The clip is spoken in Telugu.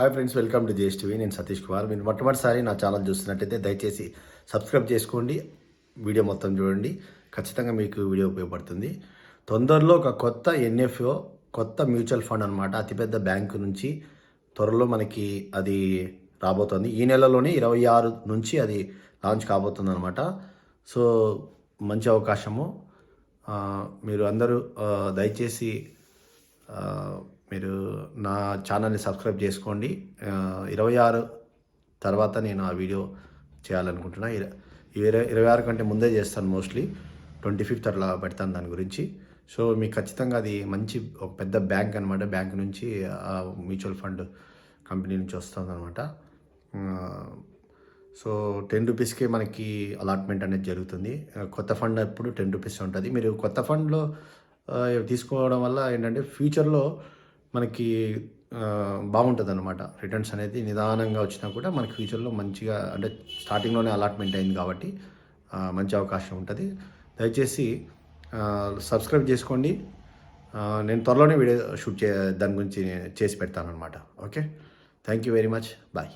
Hi friends welcome to JS TV నేను సతీష్ కుమార్. మీరు మొట్టమొదటిసారి నా ఛానల్ చూస్తున్నట్టయితే దయచేసి సబ్స్క్రైబ్ చేసుకోండి. వీడియో మొత్తం చూడండి. ఖచ్చితంగా మీకు వీడియో ఉపయోగపడుతుంది. తొందరలో ఒక కొత్త ఎన్ఎఫ్ఓ కొత్త మ్యూచువల్ ఫండ్ అనమాట అతిపెద్ద బ్యాంకు నుంచి త్వరలో మనకి అది రాబోతోంది. ఈ నెలలోనే ఇరవై ఆరు నుంచి అది లాంచ్ కాబోతుంది అనమాట సో మంచి అవకాశము. మీరు అందరూ దయచేసి మీరు నా ఛానల్ని సబ్స్క్రైబ్ చేసుకోండి. ఇరవై ఆరు తర్వాత నేను ఆ వీడియో చేయాలనుకుంటున్నా. ఇరవై ఇరవై ఆరు కంటే ముందే చేస్తాను మోస్ట్లీ. ట్వంటీ ఫిఫ్త్ అట్లా పెడతాను దాని గురించి. సో మీకు ఖచ్చితంగా అది మంచి ఒక పెద్ద బ్యాంక్ అనమాట బ్యాంక్ నుంచి ఆ మ్యూచువల్ ఫండ్ కంపెనీ నుంచి వస్తుంది అనమాట సో టెన్ రూపీస్కే మనకి అలాట్మెంట్ అనేది జరుగుతుంది. కొత్త ఫండ్ అప్పుడు టెన్ రూపీస్ ఉంటుంది. మీరు కొత్త ఫండ్లో తీసుకోవడం వల్ల ఏంటంటే ఫ్యూచర్లో మనకి బాగుంటుంది అనమాట రిటర్న్స్ అనేది నిదానంగా వచ్చినా కూడా మనకి ఫ్యూచర్లో మంచిగా అంటే స్టార్టింగ్లోనే అలాట్మెంట్ అయింది కాబట్టి మంచి అవకాశం ఉంటుంది. దయచేసి సబ్స్క్రైబ్ చేసుకోండి. నేను త్వరలోనే వీడియో షూట్ చే దాని గురించి చేసి పెడతాను అనమాట okay? Thank you very much. Bye.